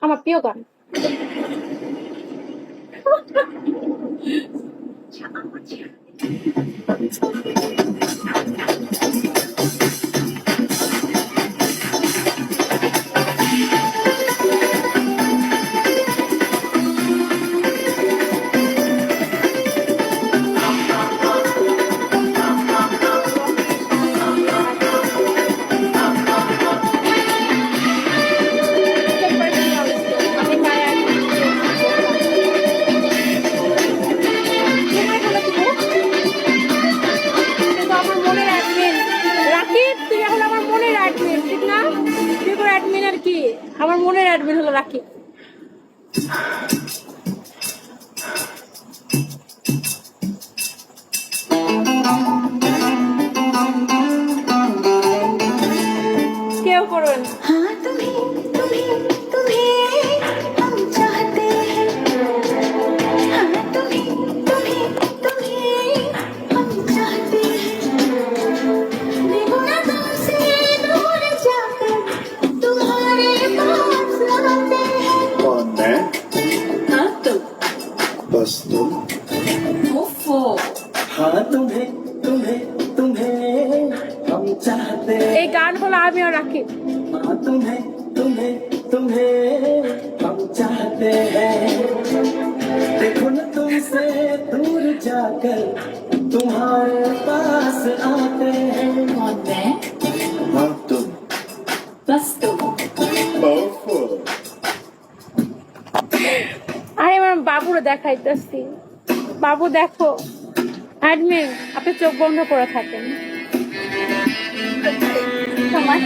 আমার প্রিয় গান। আমি আমার মনে অ্যাডমিন হলো রাখি কেউ করবেন হ্যাঁ हाँ बस तुम ओफो हाँ तुम्हें तुम्हें तुम्हें हम चाहते এই গান হলো আমি আর রাকিব हाँ तुम्हें तुम्हें तुम्हें हम चाहते हैं देखो न तुमसे दूर जाकर तुम्हारे पास आते हैं कौन मैं हाँ तुम बस तुम ओफो বাবুরে দেখাইতেছি। বাবু দেখো। অ্যাডমিন আপনি চোখ বন্ধ করে থাকেন। তোমার